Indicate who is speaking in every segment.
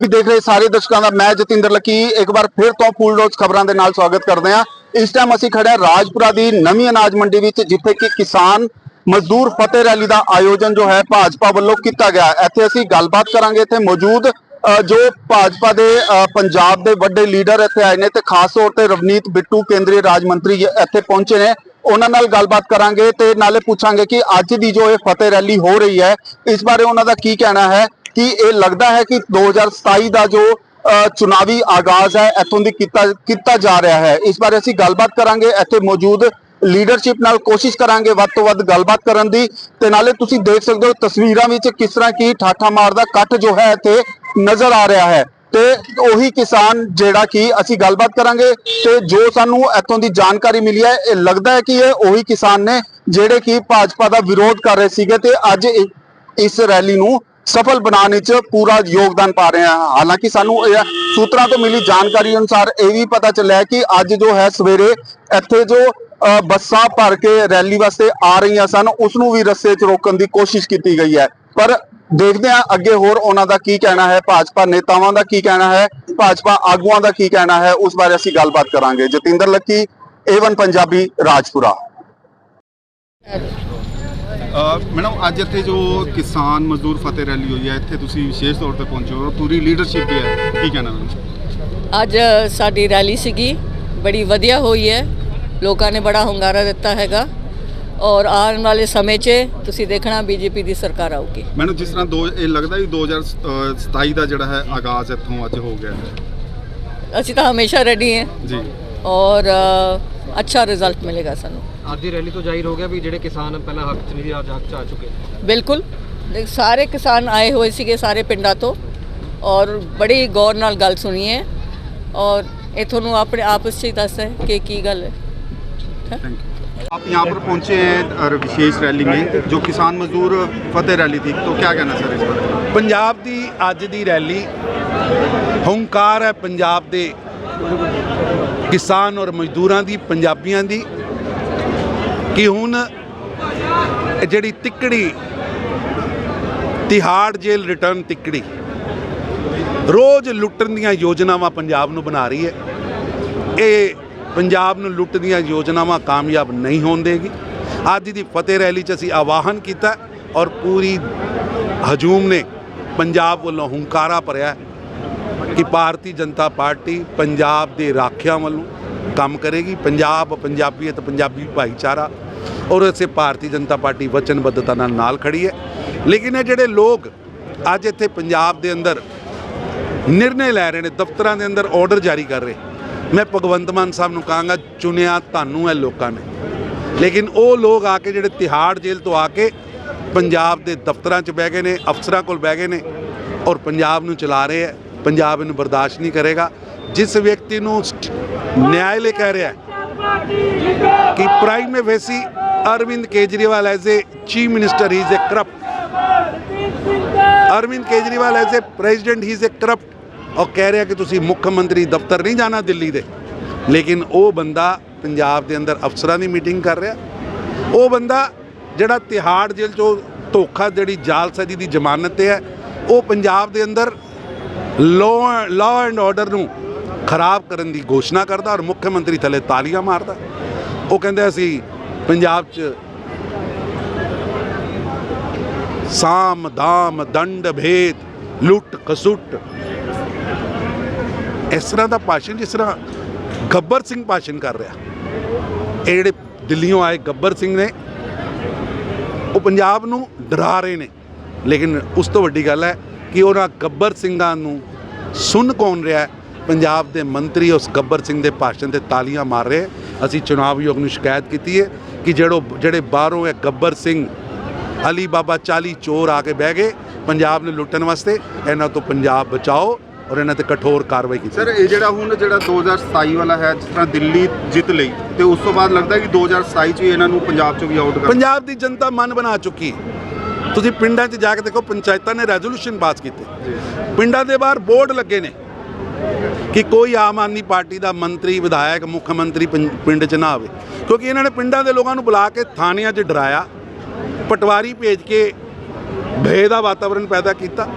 Speaker 1: ਵੀ ਦੇਖ ਰਹੇ ਸਾਰੇ ਦਰਸ਼ਕਾਂ ਦਾ ਮੈਂ ਜਤਿੰਦਰ ਲਕੀ ਇੱਕ ਵਾਰ ਫਿਰ ਤੋਂ ਫੂਲ ਰੋਜ਼ ਖਬਰਾਂ ਦੇ ਨਾਲ ਸਵਾਗਤ ਕਰਦੇ ਹਾਂ। ਇਸ ਟਾਈਮ ਅਸੀਂ ਖੜੇ ਹਾਂ ਰਾਜਪੁਰਾ ਦੀ ਨਵੀਂ ਅਨਾਜ ਮੰਡੀ ਵਿੱਚ ਜਿੱਥੇ ਕਿ ਕਿਸਾਨ ਮਜ਼ਦੂਰ ਫਤਿਹ ਰੈਲੀ ਦਾ ਆਯੋਜਨ ਜੋ ਹੈ ਭਾਜਪਾ ਵੱਲੋਂ ਕੀਤਾ ਗਿਆ ਇੱਥੇ ਅਸੀਂ ਗੱਲਬਾਤ ਕਰਾਂਗੇ। ਇੱਥੇ ਮੌਜੂਦ ਜੋ ਭਾਜਪਾ ਦੇ ਅ, ਪੰਜਾਬ ਦੇ ਵੱਡੇ ਲੀਡਰ ਇੱਥੇ ਆਏ ਨੇ ਤੇ ਖਾਸ ਤੌਰ ਤੇ ਰਵਨੀਤ ਬਿੱਟੂ ਕੇਂਦਰੀ ਰਾਜ ਮੰਤਰੀ ਇੱਥੇ ਪਹੁੰਚੇ ਨੇ। ਉਹਨਾਂ ਨਾਲ ਗੱਲਬਾਤ ਕਰਾਂਗੇ ਤੇ ਨਾਲੇ ਪੁੱਛਾਂਗੇ ਕਿ ਅੱਜ ਦੀ ਜੋ ਇਹ ਫਤਿਹ ਰੈਲੀ ਹੋ ਰਹੀ ਹੈ ਇਸ ਬਾਰੇ ਉਹਨਾਂ ਦਾ ਕੀ ਕਹਿਣਾ ਹੈ। ਕਿ ਇਹ ਲੱਗਦਾ ਹੈ ਕਿ 2027 ਦਾ ਜੋ ਚੁਣਾਵੀ ਆਗਾਜ਼ ਹੈ, ਇੱਥੋਂ ਦੀ ਕੀਤਾ ਕੀਤਾ ਜਾ ਰਿਹਾ ਹੈ। ਇਸ ਬਾਰੇ ਅਸੀਂ ਗੱਲਬਾਤ ਕਰਾਂਗੇ। ਇੱਥੇ ਮੌਜੂਦ ਲੀਡਰਸ਼ਿਪ ਨਾਲ ਕੋਸ਼ਿਸ਼ ਕਰਾਂਗੇ ਵੱਧ ਤੋਂ ਵੱਧ ਗੱਲਬਾਤ ਕਰਨ ਦੀ। ਤੇ ਨਾਲੇ ਤੁਸੀਂ ਦੇਖ ਸਕਦੇ ਹੋ ਤਸਵੀਰਾਂ ਵਿੱਚ ਕਿਸ ਤਰ੍ਹਾਂ ਕੀ ਠਾਠਾ ਮਾਰਦਾ, ਕੱਟ ਜੋ ਹੈ ਇੱਥੇ ਨਜ਼ਰ ਆ ਰਿਹਾ ਹੈ। ਤੇ ਉਹੀ ਕਿਸਾਨ ਜਿਹੜਾ ਕਿ ਅਸੀਂ ਗੱਲਬਾਤ ਕਰਾਂਗੇ। ਤੇ ਜੋ ਸਾਨੂੰ ਇੱਥੋਂ ਦੀ ਜਾਣਕਾਰੀ ਮਿਲੀ ਹੈ, ਇਹ ਲੱਗਦਾ ਹੈ ਕਿ ਇਹ ਉਹੀ ਕਿਸਾਨ ਨੇ ਜਿਹੜੇ ਕਿ ਭਾਜਪਾ ਦਾ ਵਿਰੋਧ ਕਰ ਰਹੇ ਸੀਗੇ। ਤੇ ਅੱਜ ਇਸ ਰੈਲੀ ਨੂੰ ਸਫਲ ਬਣਾਉਣ ਵਿੱਚ ਪੂਰਾ ਯੋਗਦਾਨ ਪਾ ਰਹੇ ਹਨ ਹਾਲਾਂਕਿ ਸਾਨੂੰ ਇਹ ਸੂਤਰਾਂ ਤੋਂ ਮਿਲੀ ਜਾਣਕਾਰੀ ਅਨੁਸਾਰ ਇਹ ਵੀ ਪਤਾ ਚੱਲਿਆ ਕਿ ਅੱਜ ਜੋ ਹੈ ਸਵੇਰੇ ਇੱਥੇ ਜੋ ਬੱਸਾਂ ਭਰ ਕੇ ਰੈਲੀ ਵਾਸਤੇ ਆ ਰਹੀਆਂ ਸਨ ਉਸ ਨੂੰ ਵੀ ਰਸਤੇ 'ਚ ਰੋਕਣ ਦੀ ਕੋਸ਼ਿਸ਼ ਕੀਤੀ ਗਈ ਹੈ। ਪਰ ਦੇਖਦੇ ਹਾਂ ਅੱਗੇ ਹੋਰ ਉਹਨਾਂ ਦਾ ਕੀ ਕਹਿਣਾ ਹੈ, ਭਾਜਪਾ ਨੇਤਾਵਾਂ ਦਾ ਕੀ ਕਹਿਣਾ ਹੈ, ਭਾਜਪਾ ਆਗੂਆਂ ਦਾ ਕੀ ਕਹਿਣਾ ਹੈ, ਉਸ ਬਾਰੇ ਅਸੀਂ ਗੱਲਬਾਤ ਕਰਾਂਗੇ। ਜਤਿੰਦਰ ਲੱਕੀ ਏਵਨ ਪੰਜਾਬੀ, ਰਾਜਪੁਰਾ। ਮੈਡਮ ਅੱਜ ਇੱਥੇ ਜੋ ਕਿਸਾਨ ਮਜ਼ਦੂਰ ਫਤਿਹ ਰੈਲੀ ਹੋਈ ਹੈ ਇੱਥੇ ਤੁਸੀਂ ਵਿਸ਼ੇਸ਼ ਤੌਰ ਤੇ ਪਹੁੰਚੇ ਹੋ ਪੂਰੀ ਲੀਡਰਸ਼ਿਪ ਵੀ ਹੈ। ਕੀ ਕਹਿਣਾ ਮੈਡਮ?
Speaker 2: ਅੱਜ ਸਾਡੀ ਰੈਲੀ ਸੀਗੀ ਬੜੀ ਵਧੀਆ ਹੋਈ ਹੈ। ਲੋਕਾਂ ਨੇ ਬੜਾ ਹੁੰਗਾਰਾ ਦਿੱਤਾ ਹੈਗਾ। ਔਰ ਆਉਣ ਵਾਲੇ ਸਮੇਂ 'ਚ ਤੁਸੀਂ ਦੇਖਣਾ ਬੀਜੇਪੀ ਦੀ ਸਰਕਾਰ ਆਊਗੀ।
Speaker 1: ਮੈਨੂੰ ਜਿਸ ਤਰ੍ਹਾਂ ਦੋ ਇਹ ਲੱਗਦਾ ਵੀ 2027 ਦਾ ਜਿਹੜਾ ਹੈ ਆਗਾਜ਼ ਇੱਥੋਂ ਅੱਜ ਹੋ ਗਿਆ ਹੈ।
Speaker 2: ਅਸੀਂ ਤਾਂ ਹਮੇਸ਼ਾ ਰੈਡੀ ਹਾਂ।
Speaker 1: ਜੀ।
Speaker 2: ਔਰ ਅੱਛਾ ਰਿਜ਼ਲਟ ਮਿਲੇਗਾ ਸਾਨੂੰ
Speaker 3: ਅੱਜ ਦੀ ਰੈਲੀ ਤੋਂ ਜ਼ਾਹਿਰ ਹੋ ਗਿਆ ਵੀ ਜਿਹੜੇ ਕਿਸਾਨ ਪਹਿਲਾਂ ਹੱਕ 'ਚ ਨਹੀਂ ਸੀ ਅੱਜ ਹੱਕ 'ਚ ਆ ਚੁੱਕੇ
Speaker 2: ਬਿਲਕੁਲ ਦੇਖ ਸਾਰੇ ਕਿਸਾਨ ਆਏ ਹੋਏ ਸੀਗੇ ਸਾਰੇ ਪਿੰਡਾਂ ਤੋਂ ਔਰ ਬੜੀ ਗੌਰ ਨਾਲ ਗੱਲ ਸੁਣੀ ਹੈ ਔਰ ਇਹ ਤੁਹਾਨੂੰ ਆਪਣੇ ਆਪਸ 'ਚ ਹੀ ਦੱਸ ਹੈ ਕਿ ਕੀ ਗੱਲ ਹੈ
Speaker 1: थैंक यू आप यहाँ पर पहुंचे हैं और विशेष रैली में जो किसान मजदूर फतेह रैली थी तो क्या कहना सर इस पर
Speaker 4: ਪੰਜਾਬ ਦੀ ਅੱਜ ਦੀ ਰੈਲੀ ਹੰਕਾਰ ਹੈ ਪੰਜਾਬ ਦੇ ਕਿਸਾਨ ਔਰ ਮਜ਼ਦੂਰਾਂ ਦੀ, ਪੰਜਾਬੀਆਂ ਦੀ, ਕਿ ਹੁਣ ਜਿਹੜੀ ਤਿੱਕੜੀ, ਤਿਹਾੜ ਜੇਲ੍ਹ ਰਿਟਰਨ ਤਿੱਕੜੀ, ਰੋਜ਼ ਲੁੱਟਣ ਦੀਆਂ ਯੋਜਨਾਵਾਂ ਪੰਜਾਬ ਨੂੰ ਬਣਾ ਰਹੀ ਹੈ। ਇਹ ਪੰਜਾਬ ਨੂੰ ਲੁੱਟ ਦੀਆਂ ਯੋਜਨਾਵਾਂ ਕਾਮਯਾਬ ਨਹੀਂ ਹੋਣ ਦੇਗੀ। ਅੱਜ ਦੀ ਫਤਿਹ ਰੈਲੀ 'ਚ ਅਸੀਂ ਆਵਾਹਨ ਕੀਤਾ ਔਰ ਪੂਰੀ ਹਜੂਮ ਨੇ ਪੰਜਾਬ ਵੱਲੋਂ ਹੁੰਕਾਰਾ ਭਰਿਆ। ਕਿ ਭਾਰਤੀ ਜਨਤਾ ਪਾਰਟੀ ਪੰਜਾਬ ਦੇ ਰਾਖਿਆਂ ਵੱਲੋਂ ਕੰਮ ਕਰੇਗੀ। ਪੰਜਾਬ ਪੰਜਾਬੀਅਤ ਪੰਜਾਬੀ ਭਾਈਚਾਰਾ। ਔਰ ਇਸੇ ਭਾਰਤੀ ਜਨਤਾ ਪਾਰਟੀ ਵਚਨਬੱਧਤਾ ਨਾਲ ਨਾਲ ਖੜੀ ਹੈ। ਲੇਕਿਨ ਇਹ ਜਿਹੜੇ ਲੋਕ ਅੱਜ ਇੱਥੇ ਪੰਜਾਬ ਦੇ ਅੰਦਰ ਨਿਰਣੇ ਲੈ ਰਹੇ ਨੇ, ਦਫ਼ਤਰਾਂ ਦੇ ਅੰਦਰ ਆਰਡਰ ਜਾਰੀ ਕਰ ਰਹੇ। ਮੈਂ ਭਗਵੰਤ ਮਾਨ ਸਾਹਿਬ ਨੂੰ ਕਹਾਂਗਾ, ਚੁਣਿਆ ਤੁਹਾਨੂੰ ਹੈ ਲੋਕਾਂ ਨੇ। ਲੇਕਿਨ ਉਹ ਲੋਕ ਆ ਕੇ ਜਿਹੜੇ ਤਿਹਾੜ ਜੇਲ੍ਹ ਤੋਂ ਆ ਕੇ ਪੰਜਾਬ ਦੇ ਦਫ਼ਤਰਾਂ 'ਚ ਬਹਿ ਗਏ ਨੇ, ਅਫਸਰਾਂ ਕੋਲ ਬਹਿ ਗਏ ਨੇ ਔਰ ਪੰਜਾਬ ਨੂੰ ਚਲਾ ਰਹੇ ਹੈ। ਪੰਜਾਬ ਇਹਨੂੰ ਬਰਦਾਸ਼ਤ ਨਹੀਂ ਕਰੇਗਾ। ਜਿਸ ਵਿਅਕਤੀ ਨੂੰ ਸਟ- ਕਹਿ ਰਿਹਾ ਕਿ prima facie Arvind Kejriwal as a chief minister he is a corrupt Arvind Kejriwal as a president he is a corrupt ਔਰ ਕਹਿ ਰਿਹਾ ਕਿ ਤੁਸੀਂ ਮੁੱਖ ਮੰਤਰੀ ਦਫ਼ਤਰ ਨਹੀਂ ਜਾਣਾ ਦਿੱਲੀ ਦੇ। ਲੇਕਿਨ ਉਹ ਬੰਦਾ ਪੰਜਾਬ ਦੇ ਅੰਦਰ ਅਫਸਰਾਂ ਦੀ ਮੀਟਿੰਗ ਕਰ ਰਿਹਾ। ਉਹ ਬੰਦਾ ਜਿਹੜਾ ਤਿਹਾੜ ਜੇਲ੍ਹ ਚੋਂ ਧੋਖਾ ਜਿਹੜੀ ਜਾਲਸਾਜੀ ਦੀ ਜ਼ਮਾਨਤ ਤੇ ਹੈ, ਉਹ ਪੰਜਾਬ ਦੇ ਅੰਦਰ ਲਾਅ ਲਾਅ ਐਂਡ ਆਰਡਰ ਨੂੰ ਖਰਾਬ ਕਰਨ ਦੀ ਘੋਸ਼ਣਾ ਕਰਦਾ ਔਰ ਮੁੱਖ ਮੰਤਰੀ ਥੱਲੇ ਤਾਲੀਆਂ ਮਾਰਦਾ। ਉਹ ਕਹਿੰਦੇ ਅਸੀਂ ਪੰਜਾਬ 'ਚ ਸਾਮ, ਦਾਮ, ਦੰਡ, ਭੇਦ, ਲੁੱਟ, ਖਸੁੱਟ। ਇਸ ਤਰ੍ਹਾਂ ਦਾ ਭਾਸ਼ਣ ਜਿਸ ਤਰ੍ਹਾਂ ਗੱਬਰ ਸਿੰਘ ਭਾਸ਼ਣ ਕਰ ਰਿਹਾ। ਇਹ ਜਿਹੜੇ ਦਿੱਲੀੋਂ ਆਏ ਗੱਬਰ ਸਿੰਘ ਨੇ, ਉਹ ਪੰਜਾਬ ਨੂੰ ਡਰਾ ਰਹੇ ਨੇ। ਲੇਕਿਨ ਉਸ ਤੋਂ ਵੱਡੀ ਗੱਲ ਹੈ ਕਿ ਉਹਨਾਂ ਗੱਬਰ ਸਿੰਘਾਂ ਨੂੰ ਸੁਣ ਕੌਣ ਰਿਹਾ? ਪੰਜਾਬ ਦੇ ਮੰਤਰੀ ਉਸ ਗੱਬਰ ਸਿੰਘ ਦੇ ਭਾਸ਼ਣ ਤੇ ਤਾਲੀਆਂ ਮਾਰ ਰਹੇ। ਅਸੀਂ ਚੁਣਾਵ ਆਯੋਗ ਨੂੰ ਸ਼ਿਕਾਇਤ ਕੀਤੀ ਹੈ ਕਿ ਜਿਹੜੋ ਜਿਹੜੇ ਬਾਹਰੋਂ ਇਹ ਗੱਬਰ ਸਿੰਘ ਅਲੀ ਬਾਬਾ 40 ਚੋਰ ਆ ਕੇ ਬਹਿ ਗਏ ਪੰਜਾਬ ਨੂੰ ਲੁੱਟਣ ਵਾਸਤੇ ਇਹਨਾਂ ਤੋਂ ਪੰਜਾਬ ਬਚਾਓ ਔਰ ਇਹਨਾਂ ਤੇ ਕਠੋਰ ਕਾਰਵਾਈ ਕੀਤੀ
Speaker 1: ਸਰ ਇਹ ਜਿਹੜਾ ਹੁਣ ਜਿਹੜਾ 2027 ਵਾਲਾ ਹੈ ਜਿਸ ਤਰ੍ਹਾਂ ਦਿੱਲੀ ਜਿੱਤ ਲਈ ਤੇ ਉਸ ਤੋਂ ਬਾਅਦ ਲੱਗਦਾ ਕਿ 2027 ਚ ਵੀ ਇਹਨਾਂ ਨੂੰ ਪੰਜਾਬ ਚੋਂ ਵੀ ਆਊਟ ਕਰ
Speaker 4: ਪੰਜਾਬ ਦੀ ਜਨਤਾ ਮਨ ਬਣਾ ਚੁੱਕੀ ਤੁਸੀਂ ਪਿੰਡਾਂ 'ਚ ਜਾ ਕੇ ਦੇਖੋ, ਪੰਚਾਇਤਾਂ ਨੇ ਰੈਜ਼ੋਲੂਸ਼ਨ ਪਾਸ ਕੀਤੇ। ਪਿੰਡਾਂ ਦੇ ਬਾਹਰ ਬੋਰਡ ਲੱਗੇ ਨੇ ਕਿ ਕੋਈ ਆਮ ਆਦਮੀ ਪਾਰਟੀ ਦਾ ਮੰਤਰੀ, ਵਿਧਾਇਕ, ਮੁੱਖ ਮੰਤਰੀ ਪਿੰ- ਪਿੰਡ 'ਚ ਨਾ ਆਵੇ। ਕਿਉਂਕਿ ਇਹਨਾਂ ਨੇ ਪਿੰਡਾਂ ਦੇ ਲੋਕਾਂ ਨੂੰ ਬੁਲਾ ਕੇ ਥਾਣਿਆਂ 'ਚ ਡਰਾਇਆ, ਪਟਵਾਰੀ ਭੇਜ ਕੇ ਭੇ ਦਾ ਵਾਤਾਵਰਣ ਪੈਦਾ ਕੀਤਾ।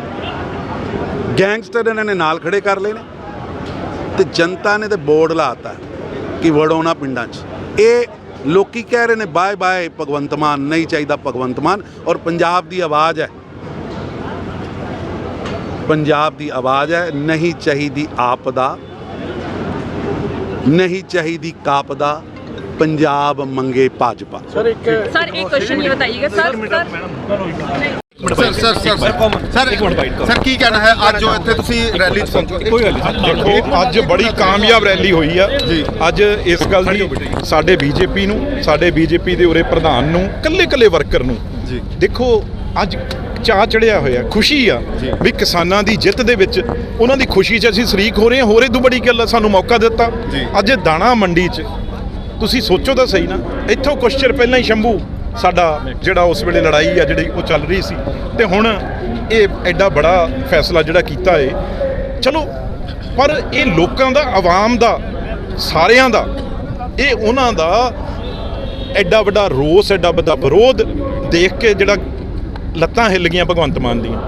Speaker 4: ਗੈਂਗਸਟਰ ਇਹਨਾਂ ਨੇ ਨਾਲ ਖੜੇ ਕਰ ਲਏ ਨੇ। ਤੇ ਜਨਤਾ ਨੇ ਤੇ ਬੋਰਡ ਲਾਤਾ ਕਿ ਵੜੋ ਨਾ ਪਿੰਡਾਂ 'ਚ। ਇਹ ਲੋਕੀ ਕਹਿ ਰਹੇ ਨੇ ਬਾਏ ਬਾਏ ਭਗਵੰਤ ਮਾਨ ਨਹੀਂ ਚਾਹੀਦਾ ਭਗਵੰਤ ਮਾਨ। ਔਰ ਪੰਜਾਬ ਦੀ ਆਵਾਜ਼ ਹੈ। ਪੰਜਾਬ ਦੀ ਆਵਾਜ਼ ਹੈ ਨਹੀਂ ਚਾਹੀਦੀ ਆਪਦਾ ਨਹੀਂ ਚਾਹੀਦੀ ਕਾਪਦਾ ਪੰਜਾਬ ਮੰਗੇ ਭਾਜਪਾ।
Speaker 5: ਸਰ ਇੱਕ ਸਰ ਇੱਕ ਕੁਐਸਚਨ ਇਹ ਬਤਾਈਏਗਾ
Speaker 1: ਸਰ ਸਰ ਸਰ ਇੱਕ ਮਿੰਟ। ਸਰ ਕੀ ਕਹਿਣਾ ਹੈ? ਅੱਜ ਜੋ ਇੱਥੇ ਤੁਸੀਂ ਰੈਲੀ 'ਚ ਪਹੁੰਚੇ
Speaker 6: ਕੋਈ ਗੱਲ ਨਹੀਂ ਦੇਖੋ ਅੱਜ ਬੜੀ ਕਾਮਯਾਬ ਰੈਲੀ ਹੋਈ ਆ। ਅੱਜ ਇਸ ਗੱਲ ਦੀ ਸਾਡੇ ਬੀਜੇਪੀ ਨੂੰ ਸਾਡੇ ਬੀਜੇਪੀ ਦੇ ਉਰੇ ਪ੍ਰਧਾਨ ਨੂੰ ਕੱਲੇ ਕੱਲੇ ਵਰਕਰ ਨੂੰ। ਦੇਖੋ ਅੱਜ ਚਾਹ ਚੜਿਆ ਹੋਇਆ ਖੁਸ਼ੀ ਆ ਵੀ ਕਿਸਾਨਾਂ ਦੀ ਜਿੱਤ ਦੇ ਵਿੱਚ ਉਹਨਾਂ ਦੀ ਖੁਸ਼ੀ 'ਚ ਅਸੀਂ ਸ਼ਰੀਕ ਹੋ ਰਹੇ ਹਾਂ। ਹੋਰੇ ਤੋਂ ਬੜੀ ਗੱਲ ਆ ਸਾਨੂੰ ਮੌਕਾ ਦਿੱਤਾ। ਅੱਜ ਦਾਣਾ ਮੰਡੀ 'ਚ ਤੁਸੀਂ ਸੋਚੋ ਤਾਂ ਸਹੀ ਨਾ ਇੱਥੋਂ ਕੁਛ ਚਿਰ ਪਹਿਲਾਂ ਹੀ ਸ਼ੰਭੂ ਸਾਡਾ ਜਿਹੜਾ ਉਸ ਵੇਲੇ ਲੜਾਈ ਆ ਜਿਹੜੀ ਉਹ ਚੱਲ ਰਹੀ ਸੀ। ਤੇ ਹੁਣ ਇਹ ਐਡਾ ਬੜਾ ਫੈਸਲਾ ਜਿਹੜਾ ਕੀਤਾ ਏ। ਚਲੋ, ਪਰ ਇਹ ਲੋਕਾਂ ਦਾ, ਆਵਾਮ ਦਾ, ਸਾਰਿਆਂ ਦਾ, ਇਹ ਉਹਨਾਂ ਦਾ ਐਡਾ ਵੱਡਾ ਰੋਸ, ਐਡਾ ਵੱਡਾ ਵਿਰੋਧ ਦੇਖ ਕੇ ਜਿਹੜਾ ਲੱਤਾਂ ਹਿੱਲ ਗਈਆਂ ਭਗਵੰਤ ਮਾਨ ਦੀਆਂ।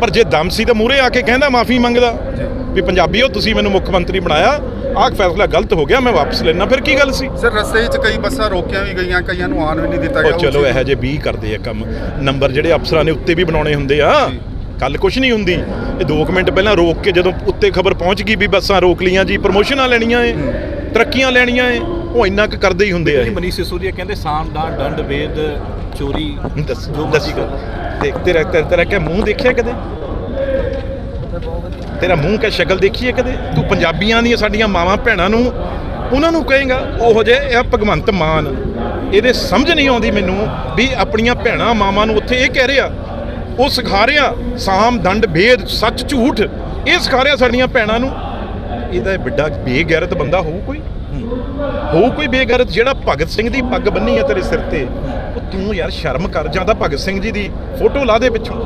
Speaker 6: ਪਰ ਜੇ ਦਮ ਸੀ ਤਾਂ ਮੂਰੇ ਆ ਕੇ ਕਹਿੰਦਾ, ਮਾਫੀ ਮੰਗਦਾ ਵੀ ਪੰਜਾਬੀਓ, ਤੁਸੀਂ ਮੈਨੂੰ ਮੁੱਖ ਮੰਤਰੀ ਬਣਾਇਆ। ਆਹ ਫੈਸਲਾ ਗਲਤ ਹੋ ਗਿਆ ਮੈਂ ਵਾਪਸ ਲੈਣਾ ਫਿਰ ਕੀ ਗੱਲ ਸੀ?
Speaker 1: ਸਰ ਰਸਤੇ 'ਚ ਕਈ ਬੱਸਾਂ ਰੋਕੀਆਂ ਵੀ ਗਈਆਂ ਕਈਆਂ ਨੂੰ ਆਉਣ ਵੀ ਨਹੀਂ ਦਿੱਤਾ ਗਿਆ।
Speaker 6: ਉਹ ਚਲੋ ਇਹੋ ਜਿਹੇ 20 ਕਰਦੇ ਆ ਕੰਮ। ਨੰਬਰ ਜਿਹੜੇ ਅਫਸਰਾਂ ਨੇ ਉੱਤੇ ਵੀ ਬਣਾਉਣੇ ਹੁੰਦੇ ਆ। ਕੱਲ ਕੁਛ ਨਹੀਂ ਹੁੰਦੀ। ਇਹ 2 ਮਿੰਟ ਪਹਿਲਾਂ ਰੋਕ ਕੇ ਜਦੋਂ ਉੱਤੇ ਖਬਰ ਪਹੁੰਚ ਗਈ ਵੀ ਬੱਸਾਂ ਰੋਕ ਲੀਆਂ ਜੀ ਪ੍ਰਮੋਸ਼ਨਾਂ ਲੈਣੀਆਂ ਏ ਤਰੱਕੀਆਂ ਲੈਣੀਆਂ ਏ ਉਹ ਇੰਨਾ ਕੁ ਕਰਦੇ ਹੀ ਹੁੰਦੇ ਆ ਇਹ।
Speaker 7: ਮਨੀਸ਼ ਸਿਸੋਦੀਆ ਕਹਿੰਦੇ ਸਾਮ ਦਾ ਦੰਡ ਵੇਦ ਚੋਰੀ
Speaker 6: ਦੱਸ
Speaker 7: ਜੋ
Speaker 6: ਦੱਸ।
Speaker 7: ਮਰਜ਼ੀ ਕਰੋ।
Speaker 6: ਦੇਖ ਤੇਰਾ ਕਿਆ ਮੂੰਹ ਦੇਖਿਆ ਕਦੇ? ਤੇਰਾ ਮੂੰਹ ਕਾ ਸ਼ਕਲ ਦੇਖੀਏ ਕਦੇ? ਤੂੰ ਪੰਜਾਬੀਆਂ ਦੀਆਂ ਸਾਡੀਆਂ ਮਾਵਾਂ ਭੈਣਾਂ ਨੂੰ ਉਹਨਾਂ ਨੂੰ ਕਹੇਗਾ, ਉਹੋ ਜੇ ਇਹ ਭਗਵੰਤ ਮਾਨ। ਇਹਦੇ ਸਮਝ ਨਹੀਂ ਆਉਂਦੀ ਮੈਨੂੰ ਵੀ ਆਪਣੀਆਂ ਭੈਣਾਂ ਮਾਵਾਂ ਨੂੰ ਉੱਥੇ ਇਹ ਕਹਿ ਰਿਹਾ, ਉਹ ਸਿਖਾ ਰਿਹਾ, ਸਾਮ, ਦੰਡ, ਭੇਦ, ਸੱਚ, ਝੂਠ, ਇਹ ਸਿਖਾ ਰਿਹਾ ਸਾਡੀਆਂ ਭੈਣਾਂ ਨੂੰ। ਇਹਦਾ ਇਹ ਵੱਡਾ ਬੇਗੈਰਤ ਬੰਦਾ ਹੋਊ ਕੋਈ? ਹੋਊ ਕੋਈ ਬੇਗੈਰਤ ਜਿਹੜਾ ਭਗਤ ਸਿੰਘ ਦੀ ਪੱਗ ਬੰਨੀ ਆ ਤੇਰੇ ਸਿਰ ਤੇ? ਉਹ ਤੂੰ ਯਾਰ ਸ਼ਰਮ ਕਰ ਜਾਂਦਾ ਭਗਤ ਸਿੰਘ ਜੀ ਦੀ ਫੋਟੋ ਲਾ ਦੇ ਪਿੱਛੋਂ।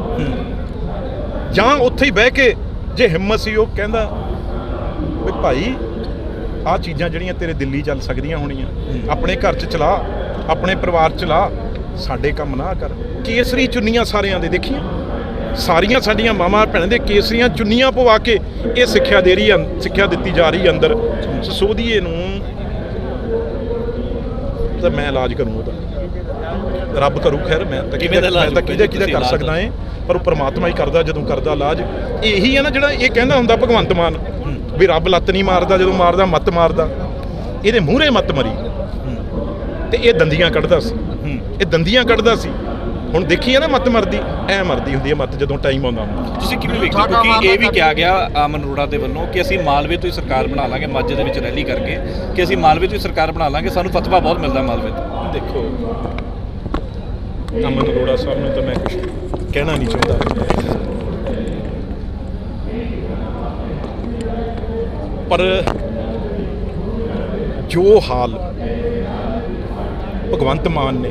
Speaker 6: ਜਾਂ ਉੱਥੇ ਹੀ ਬਹਿ ਕੇ ਜੇ ਹਿੰਮਤ ਸੀ ਉਹ ਕਹਿੰਦਾ ਵੀ ਭਾਈ ਆਹ ਚੀਜ਼ਾਂ ਜਿਹੜੀਆਂ ਤੇਰੇ ਦਿੱਲੀ ਚੱਲ ਸਕਦੀਆਂ ਹੋਣੀਆਂ ਆਪਣੇ ਘਰ 'ਚ ਚਲਾ ਆਪਣੇ ਪਰਿਵਾਰ 'ਚ ਲਾ ਸਾਡੇ ਕੰਮ ਨਾ ਕਰ। ਕੇਸਰੀ ਚੁੰਨੀਆਂ ਸਾਰਿਆਂ ਦੇ ਦੇਖੀਆਂ। ਸਾਰੀਆਂ ਸਾਡੀਆਂ ਮਾਵਾਂ ਭੈਣਾਂ ਦੇ ਕੇਸਰੀਆਂ ਚੁੰਨੀਆਂ ਪਵਾ ਕੇ ਇਹ ਸਿੱਖਿਆ ਦੇ ਰਹੀ ਹੈ ਸਿੱਖਿਆ ਦਿੱਤੀ ਜਾ ਰਹੀ ਅੰਦਰ। ਸਸੋਦੀਏ ਨੂੰ ਤਾਂ ਮੈਂ ਇਲਾਜ ਕਰੂੰ ਉਹਦਾ। ਰੱਬ ਕਰੂ ਖੈਰ ਮੈਂ ਤਾਂ ਕਿਹਦੇ ਕਿਹਦੇ ਕਰ ਸਕਦਾ ਏ। ਪਰ ਉਹ ਪ੍ਰਮਾਤਮਾ ਹੀ ਕਰਦਾ ਜਦੋਂ ਕਰਦਾ ਇਲਾਜ ਇਹੀ ਹੈ ਨਾ ਜਿਹੜਾ ਇਹ ਕਹਿੰਦਾ ਹੁੰਦਾ ਭਗਵੰਤ ਮਾਨ ਵੀ ਰੱਬ ਲੱਤ ਨਹੀਂ ਮਾਰਦਾ ਜਦੋਂ ਮਾਰਦਾ ਮੱਤ ਮਾਰਦਾ। ਇਹਦੇ ਮੂਹਰੇ ਮੱਤ ਮਰੀ। ਤੇ ਇਹ ਦੰਦੀਆਂ ਕੱਢਦਾ ਸੀ। ਇਹ ਦੰਦੀਆਂ ਕੱਢਦਾ ਸੀ। ਹੁਣ ਦੇਖੀ ਹੈ ਨਾ ਮੱਤ ਮਰਦੀ ਐ ਮਰਦੀ ਹੁੰਦੀ ਹੈ ਮੱਤ ਜਦੋਂ ਟਾਈਮ ਆਉਂਦਾ। ਹੁੰਦਾ
Speaker 7: ਤੁਸੀਂ ਕਿਵੇਂ ਵੇਖਦੇ ਹੋ? ਕਿਉਂਕਿ ਇਹ ਵੀ ਕਿਹਾ ਗਿਆ ਅਮਨ ਅਰੋੜਾ ਦੇ ਵੱਲੋਂ ਕਿ ਅਸੀਂ ਮਾਲਵੇ ਤੋਂ ਹੀ ਸਰਕਾਰ ਬਣਾ ਲਾਂਗੇ ਮਾਝੇ ਦੇ ਵਿੱਚ ਰੈਲੀ ਕਰਕੇ ਕਿ ਅਸੀਂ ਮਾਲਵੇ ਤੋਂ ਹੀ ਸਰਕਾਰ ਬਣਾ ਲਾਂਗੇ ਸਾਨੂੰ ਫਤਵਾ ਬਹੁਤ ਮਿਲਦਾ ਮਾਲਵੇ ਤੋਂ।
Speaker 6: ਦੇਖੋ ਅਮਨ ਅਰੋੜਾ ਸਾਹਿਬ ਨੂੰ ਤਾਂ ਮੈਂ ਕੁਝ ਕਹਿਣਾ ਨਹੀਂ ਚਾਹੁੰਦਾ। ਪਰ ਜੋ ਹਾਲ ਭਗਵੰਤ ਮਾਨ ਨੇ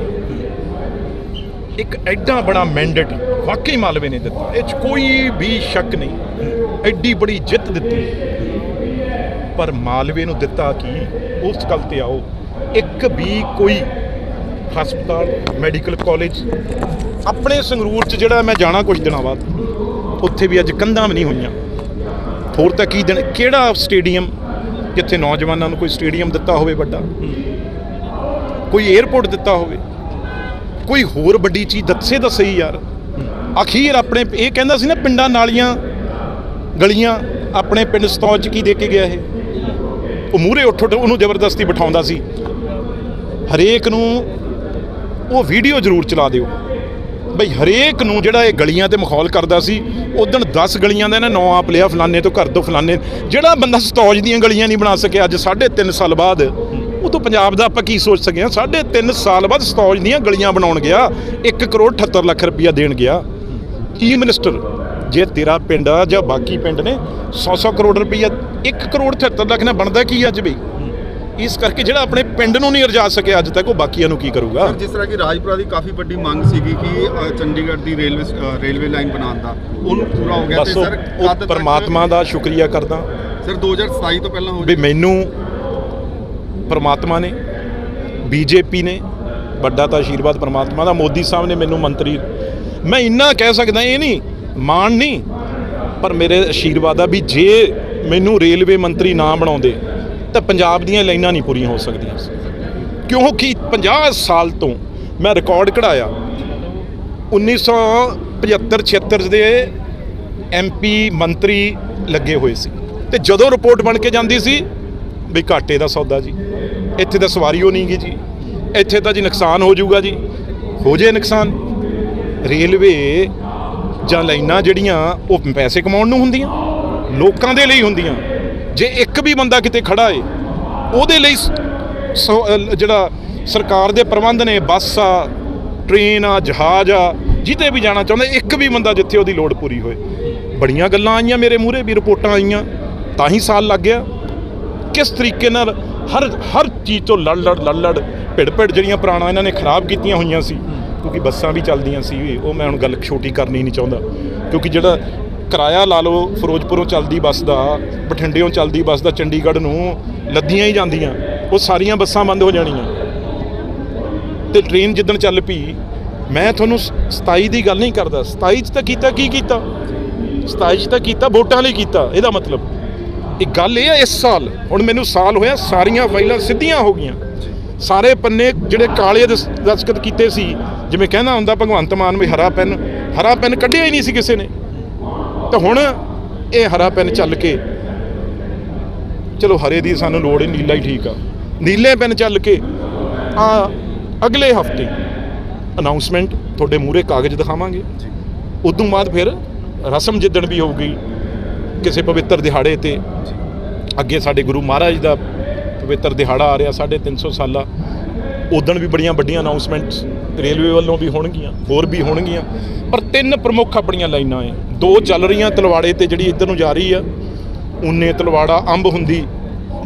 Speaker 6: ਇੱਕ ਐਡਾ ਬੜਾ ਮੈਂਡੇਟ ਵਾਕਈ ਮਾਲਵੇ ਨੇ ਦਿੱਤਾ, ਇਹ 'ਚ ਕੋਈ ਵੀ ਸ਼ੱਕ ਨਹੀਂ, ਐਡੀ ਬੜੀ ਜਿੱਤ ਦਿੱਤੀ। ਪਰ ਮਾਲਵੇ ਨੂੰ ਦਿੱਤਾ ਕੀ? ਉਸ ਗੱਲ ਤੇ ਆਓ। ਇੱਕ ਵੀ ਕੋਈ ਹਸਪਤਾਲ ਮੈਡੀਕਲ ਕਾਲਜ ਆਪਣੇ ਸੰਗਰੂਰ ਚ ਜਿਹੜਾ ਮੈਂ ਜਾਣਾ ਕੁਝ ਦਿਨਾਂ ਬਾਅਦ, ਉੱਥੇ ਵੀ ਅੱਜ ਕੰਧਾਂ ਵੀ ਨਹੀਂ ਹੋਈਆਂ। ਹੋਰ ਤਾਂ ਕੀ ਦਿਨ, ਕਿਹੜਾ ਸਟੇਡੀਅਮ ਜਿੱਥੇ ਨੌਜਵਾਨਾਂ ਨੂੰ ਕੋਈ ਸਟੇਡੀਅਮ ਦਿੱਤਾ ਹੋਵੇ ਵੱਡਾ? ਕੋਈ 에어ਪੋਰਟ ਦਿੱਤਾ ਹੋਵੇ? ਕੋਈ ਹੋਰ ਵੱਡੀ ਚੀਜ਼ ਦੱਸੇ ਤਾਂ ਸਹੀ ਯਾਰ। ਅਖੀਰ ਆਪਣੇ, ਇਹ ਕਹਿੰਦਾ ਸੀ ਨਾ ਪਿੰਡਾਂ ਨਾਲੀਆਂ, ਗਲੀਆਂ ਆਪਣੇ ਪਿੰਡ ਸਤੌਜ 'ਚ ਕੀ ਦੇ ਕੇ ਗਿਆ ਇਹ? ਉਹ ਮੂਹਰੇ ਉੱਠ ਉੱਠ ਉਹਨੂੰ ਜ਼ਬਰਦਸਤੀ ਬਿਠਾਉਂਦਾ ਸੀ। ਹਰੇਕ ਨੂੰ ਉਹ ਵੀਡੀਓ ਜ਼ਰੂਰ ਚਲਾ ਦਿਓ। ਬਈ ਹਰੇਕ ਨੂੰ ਜਿਹੜਾ ਇਹ ਗਲੀਆਂ ਤੇ ਮਖੌਲ ਕਰਦਾ ਸੀ ਉਦੋਂ 10 ਗਲੀਆਂ ਦਾ ਇਹਨੇ ਨੌ ਆਪ ਲਿਆ ਫਲਾਣੇ ਤੋਂ ਘਰ ਤੋਂ ਫਲਾਣੇ। ਜਿਹੜਾ ਬੰਦਾ ਸਤੌਜ ਦੀਆਂ ਗਲੀਆਂ ਨਹੀਂ ਬਣਾ ਸਕਿਆ, ਅੱਜ 3.5 ਸਾਲ ਬਾਅਦ, ਉਹ ਤੋਂ ਪੰਜਾਬ ਦਾ ਆਪਾਂ ਕੀ ਸੋਚ ਸਕੇ ਹਾਂ 3.5 ਸਾਲ ਬਾਅਦ ਸਤੌਜ ਦੀਆਂ ਗਲੀਆਂ ਬਣਾਉਣ ਗਿਆ 1 ਕਰੋੜ 78 ਲੱਖ ਰੁਪਇਆ ਦੇਣ ਗਿਆ। ਕੀ ਮਿਨਿਸਟਰ, ਜੇ ਤੇਰਾ ਪਿੰਡ ਆ ਜਾਂ ਬਾਕੀ ਪਿੰਡ ਨੇ 100-100 ਕਰੋੜ ਰੁਪਈਆ 1 ਕਰੋੜ 78 ਲੱਖ ਨਾਲ ਬਣਦਾ ਕੀ ਅੱਜ ਬਈ? ਇਸ ਕਰਕੇ ਜਿਹੜਾ ਆਪਣੇ ਪਿੰਡ ਨੂੰ ਨਹੀਂ ਰਜਾ ਸਕਿਆ ਅੱਜ ਤੱਕ ਉਹ ਬਾਕੀਆਂ ਨੂੰ ਕੀ ਕਰੂਗਾ?
Speaker 1: ਜਿਸ ਤਰ੍ਹਾਂ ਕਿ ਰਾਜਪੁਰਾ ਦੀ ਕਾਫੀ ਵੱਡੀ ਮੰਗ ਸੀਗੀ ਕਿ ਚੰਡੀਗੜ੍ਹ ਦੀ ਰੇਲਵੇ ਰੇਲਵੇ ਲਾਈਨ ਬਣਾਉਣ ਦਾ। ਉਹਨੂੰ ਪੂਰਾ ਹੋ ਗਿਆ ਤੇ ਸਰ
Speaker 6: ਉਹ ਪਰਮਾਤਮਾ ਦਾ ਸ਼ੁਕਰੀਆ ਕਰਦਾ।
Speaker 1: ਸਰ 2027 ਤੋਂ ਪਹਿਲਾਂ ਹੋ
Speaker 6: ਵੀ ਮੈਨੂੰ ਪਰਮਾਤਮਾ ਨੇ ਬੀਜੇਪੀ ਨੇ ਵੱਡਾ ਤਾਂ ਆਸ਼ੀਰਵਾਦ ਪਰਮਾਤਮਾ ਦਾ ਮੋਦੀ ਸਾਹਿਬ ਨੇ ਮੈਨੂੰ ਮੰਤਰੀ। ਮੈਂ ਇੰਨਾ ਕਹਿ ਸਕਦਾ ਇਹ ਨਹੀਂ ਮਾਣ ਨਹੀਂ ਪਰ ਮੇਰੇ ਆਸ਼ੀਰਵਾਦ ਆ ਵੀ ਜੇ ਮੈਨੂੰ ਰੇਲਵੇ ਮੰਤਰੀ ਨਾ ਬਣਾਉਂਦੇ ਤਾਂ ਪੰਜਾਬ ਦੀਆਂ ਲਾਈਨਾਂ ਨਹੀਂ ਪੂਰੀਆਂ ਹੋ ਸਕਦੀਆਂ। ਸੀ ਕਿਉਂਕਿ 50 ਸਾਲ ਤੋਂ ਮੈਂ ਰਿਕਾਰਡ ਕਢਾਇਆ। 1975 76 ਦੇ ਐਮਪੀ ਮੰਤਰੀ ਲੱਗੇ ਹੋਏ ਸੀ। ਤੇ ਜਦੋਂ ਰਿਪੋਰਟ ਬਣ ਕੇ ਜਾਂਦੀ ਸੀ ਵੀ ਘਾਟੇ ਦਾ ਸੌਦਾ ਜੀ, ਇੱਥੇ ਤਾਂ ਸਵਾਰੀ ਹੋ ਨਹੀਂਗੀ ਜੀ, ਇੱਥੇ ਤਾਂ ਜੀ ਨੁਕਸਾਨ ਹੋ ਜਾਊਗਾ ਜੀ। ਹੋ ਜੇ ਨੁਕਸਾਨ, ਰੇਲਵੇ ਜਾਂ ਲਾਈਨਾਂ ਜਿਹੜੀਆਂ ਉਹ ਪੈਸੇ ਕਮਾਉਣ ਨੂੰ ਹੁੰਦੀਆਂ, ਲੋਕਾਂ ਦੇ ਲਈ ਹੁੰਦੀਆਂ। ਜੇ ਇੱਕ ਵੀ ਬੰਦਾ ਕਿਤੇ ਖੜਾ ਏ, ਉਹਦੇ ਲਈ ਸੋ- ਜਿਹੜਾ ਸਰਕਾਰ ਦੇ ਪ੍ਰਬੰਧ ਨੇ, ਬੱਸ ਆ, ਟ੍ਰੇਨ ਆ, ਜਹਾਜ਼ ਆ, ਜਿੱਤੇ ਵੀ ਜਾਣਾ ਚਾਹੁੰਦਾ, ਇੱਕ ਵੀ ਬੰਦਾ ਜਿੱਥੇ ਉਹਦੀ ਲੋੜ ਪੂਰੀ ਹੋਏ। ਬੜੀਆਂ ਗੱਲਾਂ ਆਈਆਂ ਮੇਰੇ ਮੂਹਰੇ, ਵੀ ਰਿਪੋਰਟਾਂ ਆਈਆਂ, ਤਾਂ ਹੀ ਸਾਲ ਲੱਗ ਗਿਆ। ਕਿਸ ਤਰੀਕੇ ਨਾਲ ਹਰ ਹਰ ਚੀਜ਼ ਤੋਂ ਲੜ ਲੜ ਲੜ ਲੜ ਭਿੜ ਭਿੜ ਜਿਹੜੀਆਂ ਪੁਰਾਣਾ ਇਹਨਾਂ ਨੇ ਖਰਾਬ ਕੀਤੀਆਂ ਹੋਈਆਂ ਸੀ, ਕਿਉਂਕਿ ਬੱਸਾਂ ਵੀ ਚੱਲਦੀਆਂ ਸੀ, ਉਹ ਮੈਂ ਹੁਣ ਗੱਲ ਛੋਟੀ ਕਰਨੀ ਨਹੀਂ ਚਾਹੁੰਦਾ। ਕਿਉਂਕਿ ਜਿਹੜਾ ਕਿਰਾਇਆ ਲਾ ਲਓ ਫਿਰੋਜ਼ਪੁਰੋਂ ਚੱਲਦੀ ਬੱਸ ਦਾ ਬਠਿੰਡਿਓਂ ਚੱਲਦੀ ਬੱਸ ਦਾ, ਚੰਡੀਗੜ੍ਹ ਨੂੰ ਲੱਦੀਆਂ ਹੀ ਜਾਂਦੀਆਂ। ਉਹ ਸਾਰੀਆਂ ਬੱਸਾਂ ਬੰਦ ਹੋ ਜਾਣੀਆਂ। ਤੇ ਟ੍ਰੇਨ ਜਿੱਦਣ ਚੱਲ ਪਈ, ਮੈਂ ਤੁਹਾਨੂੰ ਸ- 27 ਦੀ ਗੱਲ ਨਹੀਂ ਕਰਦਾ। 27 ਚ ਤਾਂ ਕੀਤਾ, ਕੀ ਕੀਤਾ? 27 ਚ ਤਾਂ ਕੀਤਾ, ਵੋਟਾਂ ਲਈ ਕੀਤਾ, ਇਹਦਾ ਮਤਲਬ। ਇਹ ਗੱਲ ਇਹ ਹੈ ਇਸ ਸਾਲ, ਹੁਣ ਮੈਨੂੰ ਸਾਲ ਹੋਇਆ, ਸਾਰੀਆਂ ਫਾਈਲਾਂ ਸਿੱਧੀਆਂ ਹੋ ਗਈਆਂ। ਸਾਰੇ ਪੰਨੇ ਜਿਹੜੇ ਕਾਲੇ ਦਸ- ਦਸਤਖਤ ਕੀਤੇ ਸੀ, ਜਿਵੇਂ ਕਹਿੰਦਾ ਹੁੰਦਾ ਭਗਵੰਤ ਮਾਨ ਵੀ ਹਰਾ ਪੈਨ ਹਰਾ ਪੈਨ ਕੱਢਿਆ ਹੀ ਨਹੀਂ ਸੀ ਕਿਸੇ ਨੇ। ਤਾਂ ਹੁਣ ਇਹ ਹਰਾ ਪੈਨ ਚੱਲ ਕੇ ਚਲੋ ਹਰੇ ਦੀ ਸਾਨੂੰ ਲੋੜ ਹੀ ਨੀਲਾ ਹੀ ਠੀਕ ਆ। ਨੀਲੇ ਪੈਨ ਚੱਲ ਕੇ ਆ ਅਗਲੇ ਹਫ਼ਤੇ ਅਨਾਉਂਸਮੈਂਟ ਤੁਹਾਡੇ ਮੂਹਰੇ ਕਾਗਜ਼ ਦਿਖਾਵਾਂਗੇ। ਉਦੋਂ ਬਾਅਦ ਫਿਰ ਰਸਮ ਜਿੱਦਣ ਵੀ ਹੋਊਗੀ, ਕਿਸੇ ਪਵਿੱਤਰ ਦਿਹਾੜੇ ਤੇ ਅੱਗੇ ਸਾਡੇ ਗੁਰੂ ਮਹਾਰਾਜ ਦਾ ਪਵਿੱਤਰ ਦਿਹਾੜਾ ਆ ਰਿਹਾ 350 ਸਾਲਾ, ਉਦੋਂ ਵੀ ਬੜੀਆਂ ਵੱਡੀਆਂ ਅਨਾਉਂਸਮੈਂਟਸ ਰੇਲਵੇ ਵੱਲੋਂ ਵੀ ਹੋਣਗੀਆਂ, ਹੋਰ ਵੀ ਹੋਣਗੀਆਂ। ਪਰ ਤਿੰਨ ਪ੍ਰਮੁੱਖ ਆਪਣੀਆਂ ਲਾਈਨਾਂ ਐ। ਦੋ ਚੱਲ ਰਹੀਆਂ ਤਲਵਾੜੇ ਤੇ ਜਿਹੜੀ ਇੱਧਰ ਨੂੰ ਜਾ ਰਹੀ ਆ, ਉਨੇ ਤਲਵਾੜਾ ਅੰਬ ਹੁੰਦੀ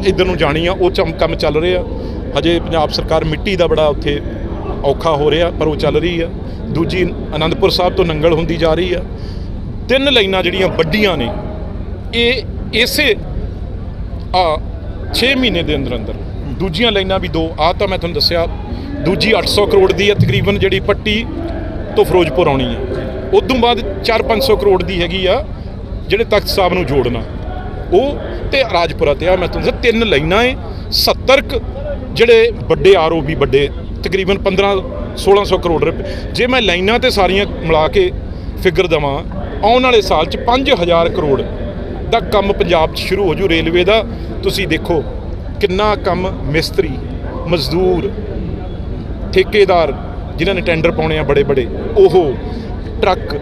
Speaker 6: ਇੱਧਰ ਨੂੰ ਜਾਣੀ ਆ, ਉਹ ਚਮ ਕੰਮ ਚੱਲ ਰਿਹਾ। ਹਜੇ ਪੰਜਾਬ ਸਰਕਾਰ ਮਿੱਟੀ ਦਾ ਬੜਾ ਉੱਥੇ ਔਖਾ ਹੋ ਰਿਹਾ, ਪਰ ਉਹ ਚੱਲ ਰਹੀ ਆ। ਦੂਜੀ ਆਨੰਦਪੁਰ ਸਾਹਿਬ ਤੋਂ ਨੰਗਲ ਹੁੰਦੀ ਜਾ ਰਹੀ ਆ। ਤਿੰਨ ਲਾਈਨਾਂ ਜਿਹੜੀਆਂ ਵੱਡੀਆਂ ਨੇ, ਇਹ ਇਸੇ ਆ 6 ਮਹੀਨੇ ਦੇ ਅੰਦਰ ਅੰਦਰ ਦੂਜੀਆਂ ਲਾਈਨਾਂ ਵੀ ਦੋ ਆ ਤਾਂ ਮੈਂ ਤੁਹਾਨੂੰ ਦੱਸਿਆ ਦੂਜੀ 800 ਕਰੋੜ ਦੀ ਹੈ, ਤਕਰੀਬਨ ਜਿਹੜੀ ਪੱਟੀ ਤੋਂ ਫਿਰੋਜ਼ਪੁਰ ਆਉਣੀ ਹੈ। ਉਦੋਂ ਬਾਅਦ 4-500 ਕਰੋੜ ਦੀ ਹੈਗੀ ਆ, ਜਿਹੜੇ ਤਖਤ ਸਾਹਿਬ ਨੂੰ ਜੋੜਨਾ। ਉਹ ਤੇ ਰਾਜਪੁਰਾ ਤੇ ਆ, ਮੈਂ ਤੁਹਾਨੂੰ ਦੱਸਿਆ ਤਿੰਨ ਲਾਈਨਾਂ ਏ 70 ਕੁ ਜਿਹੜੇ ਵੱਡੇ ਆਰਓਬੀ ਵੱਡੇ, ਤਕਰੀਬਨ 15 1600 ਕਰੋੜ ਰੁਪਏ। ਜੇ ਮੈਂ ਲਾਈਨਾਂ ਤੇ ਸਾਰੀਆਂ ਮਿਲਾ ਕੇ ਫਿਗਰ ਦਵਾਂ, ਆਉਣ ਵਾਲੇ ਸਾਲ ਚ 5000 ਕਰੋੜ ਦਾ ਕੰਮ ਪੰਜਾਬ 'ਚ ਸ਼ੁਰੂ ਹੋ ਜੂ ਰੇਲਵੇ ਦਾ। ਤੁਸੀਂ ਦੇਖੋ ਕਿੰਨਾ ਕੰਮ ਮਿਸਤਰੀ, ਮਜ਼ਦੂਰ ਠੇਕੇਦਾਰ ਜਿਨ੍ਹਾਂ ਨੇ ਟੈਂਡਰ ਪਾਉਣੇ ਆ ਬੜੇ ਬੜੇ, ਉਹ ਟਰੱਕ,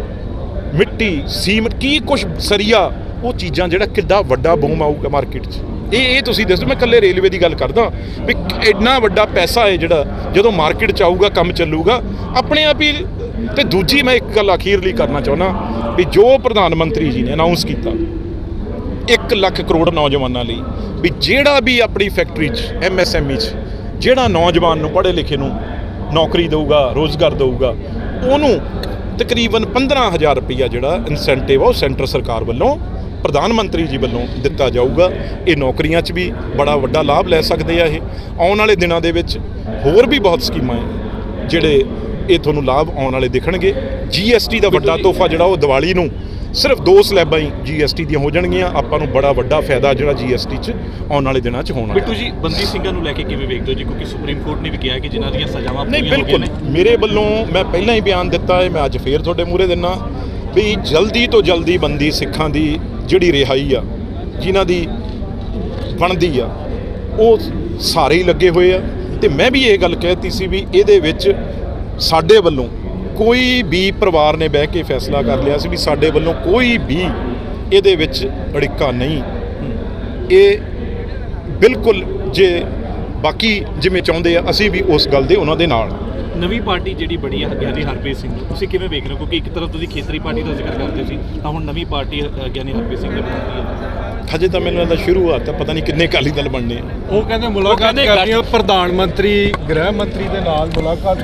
Speaker 6: ਮਿੱਟੀ, ਸੀਮਟ, ਕੀ ਕੁਝ ਸਰੀਆ, ਉਹ ਚੀਜ਼ਾਂ ਜਿਹੜਾ ਕਿੱਡਾ ਵੱਡਾ ਬੂਮ ਆਊਗਾ ਮਾਰਕੀਟ 'ਚ। ਇਹ ਇਹ ਤੁਸੀਂ ਦੱਸੋ, ਮੈਂ ਇਕੱਲੇ ਰੇਲਵੇ ਦੀ ਗੱਲ ਕਰਦਾ, ਵੀ ਇੰਨਾ ਵੱਡਾ ਪੈਸਾ ਹੈ ਜਿਹੜਾ, ਜਦੋਂ ਮਾਰਕੀਟ 'ਚ ਆਊਗਾ, ਕੰਮ ਚੱਲੂਗਾ, ਆਪਣੇ ਆਪ ਹੀ, ਤੇ ਦੂਜੀ ਮੈਂ ਇੱਕ ਗੱਲ ਅਖੀਰਲੀ ਕਰਨਾ ਚਾਹੁੰਦਾ, ਵੀ ਜੋ ਪ੍ਰਧਾਨ ਮੰਤਰੀ ਜੀ ਨੇ ਅਨਾਉਂਸ ਕੀਤਾ 1 ਲੱਖ ਕਰੋੜ ਨੌਜਵਾਨਾਂ ਲਈ, ਵੀ ਜਿਹੜਾ ਵੀ ਆਪਣੀ ਫੈਕਟਰੀ 'ਚ ਐਮਐਸਐਮਈ 'ਚ, ਜਿਹੜਾ ਨੌਜਵਾਨ ਨੂੰ ਪੜ੍ਹੇ ਲਿਖੇ ਨੂੰ ਨੌਕਰੀ ਦੇਊਗਾ, ਰੋਜ਼ਗਾਰ ਦੇਊਗਾ, ਉਹਨੂੰ ਤਕਰੀਬਨ 15000 ਰੁਪਈਆ ਜਿਹੜਾ ਇਨਸੈਂਟਿਵ ਆ ਉਹ ਸੈਂਟਰ ਸਰਕਾਰ ਵੱਲੋਂ, ਪ੍ਰਧਾਨ ਮੰਤਰੀ ਜੀ ਵੱਲੋਂ ਦਿੱਤਾ ਜਾਊਗਾ। ਇਹ ਨੌਕਰੀਆਂ 'ਚ ਵੀ ਬੜਾ ਵੱਡਾ ਲਾਭ ਲੈ ਸਕਦੇ ਆ ਇਹ। ਆਉਣ ਵਾਲੇ ਦਿਨਾਂ ਦੇ ਵਿੱਚ ਹੋਰ ਵੀ ਬਹੁਤ ਸਕੀਮਾਂ ਹੈ, ਜਿਹੜੇ ਇਹ ਤੁਹਾਨੂੰ ਲਾਭ ਆਉਣ ਵਾਲੇ ਦਿਖਣਗੇ। ਜੀਐਸਟੀ ਦਾ ਵੱਡਾ ਤੋਹਫਾ ਜਿਹੜਾ ਉਹ ਦੀਵਾਲੀ ਨੂੰ ਸਿਰਫ ਦੋ ਸਲੈਬਾਂ ਹੀ ਜੀਐਸਟੀ ਦੀਆਂ ਹੋ ਜਾਣਗੀਆਂ। ਆਪਾਂ ਨੂੰ ਬੜਾ ਵੱਡਾ ਫਾਇਦਾ ਜਿਹੜਾ ਜੀਐਸਟੀ 'ਚ ਆਉਣ ਵਾਲੇ ਦਿਨਾਂ 'ਚ ਹੋਣਾ
Speaker 7: ਬਿੱਟੂ ਜੀ ਬੰਦੀ ਸਿੰਘਾਂ ਨੂੰ ਲੈ ਕੇ ਕਿਵੇਂ ਵੇਖਦੇ ਹੋ? ਜੀ ਕਿਉਂਕਿ ਸੁਪਰੀਮ ਕੋਰਟ ਨੇ ਵੀ ਕਿਹਾ ਕਿ ਜਿਨ੍ਹਾਂ ਦੀਆਂ ਸਜ਼ਾਵਾਂ
Speaker 6: ਨਹੀਂ ਬਿਲਕੁਲ। ਮੇਰੇ ਵੱਲੋਂ ਮੈਂ ਪਹਿਲਾਂ ਹੀ ਬਿਆਨ ਦਿੱਤਾ ਹੈ ਮੈਂ ਅੱਜ ਫੇਰ ਤੁਹਾਡੇ ਮੂਹਰੇ ਦਿੰਨਾ। ਵੀ ਜਲਦੀ ਤੋਂ ਜਲਦੀ ਬੰਦੀ ਸਿੱਖਾਂ ਦੀ ਜਿਹੜੀ ਰਿਹਾਈ ਆ ਜਿਨ੍ਹਾਂ ਦੀ ਬਣਦੀ ਆ ਉਹ ਸਾਰੇ ਹੀ ਲੱਗੇ ਹੋਏ ਆ। ਤੇ ਮੈਂ ਵੀ ਇਹ ਗੱਲ ਕਹਿਤੀ ਸੀ ਵੀ ਇਹਦੇ ਵਿੱਚ ਸਾਡੇ ਵੱਲੋਂ ਕੋਈ ਵੀ ਪਰਿਵਾਰ ਨੇ ਬਹਿ ਕੇ ਫੈਸਲਾ ਕਰ ਲਿਆ ਸੀ ਵੀ ਸਾਡੇ ਵੱਲੋਂ ਕੋਈ ਵੀ ਇਹਦੇ ਵਿੱਚ ਅੜਿੱਕਾ ਨਹੀਂ। ਇਹ ਬਿਲਕੁਲ ਜੇ ਬਾਕੀ ਜਿਵੇਂ ਚਾਹੁੰਦੇ ਆ ਅਸੀਂ ਵੀ ਉਸ ਗੱਲ ਦੇ ਉਹਨਾਂ ਦੇ ਨਾਲ।
Speaker 7: ਨਵੀਂ ਪਾਰਟੀ ਜਿਹੜੀ ਬੜੀ ਹੈ ਗਿਆਨੀ ਹਰਪ੍ਰੀਤ ਸਿੰਘ ਦੀ, ਤੁਸੀਂ ਕਿਵੇਂ ਵੇਖ ਰਹੇ ਹੋ? ਕਿਉਂਕਿ ਇੱਕ ਤਰ੍ਹਾਂ ਤੁਸੀਂ ਖੇਤਰੀ ਪਾਰਟੀ ਦਾ ਜ਼ਿਕਰ ਕਰਦੇ ਸੀ ਤਾਂ ਹੁਣ ਨਵੀਂ ਪਾਰਟੀ ਗਿਆਨੀ ਹਰਪ੍ਰੀਤ ਸਿੰਘ ਨੇ ਬਣਾਈ ਹੈ
Speaker 6: ਹਜੇ ਤਾਂ ਮੈਨੂੰ ਇਹਦਾ ਸ਼ੁਰੂਆਤ ਆ ਪਤਾ ਨਹੀਂ ਕਿੰਨੇ ਅਕਾਲੀ ਦਲ ਬਣਨੇ ਆ।
Speaker 8: ਉਹ ਕਹਿੰਦੇ ਮੁਲਾਕਾਤ ਕਰਨੀ ਪ੍ਰਧਾਨ ਮੰਤਰੀ ਗ੍ਰਹਿ ਮੰਤਰੀ ਦੇ ਨਾਲ ਮੁਲਾਕਾਤ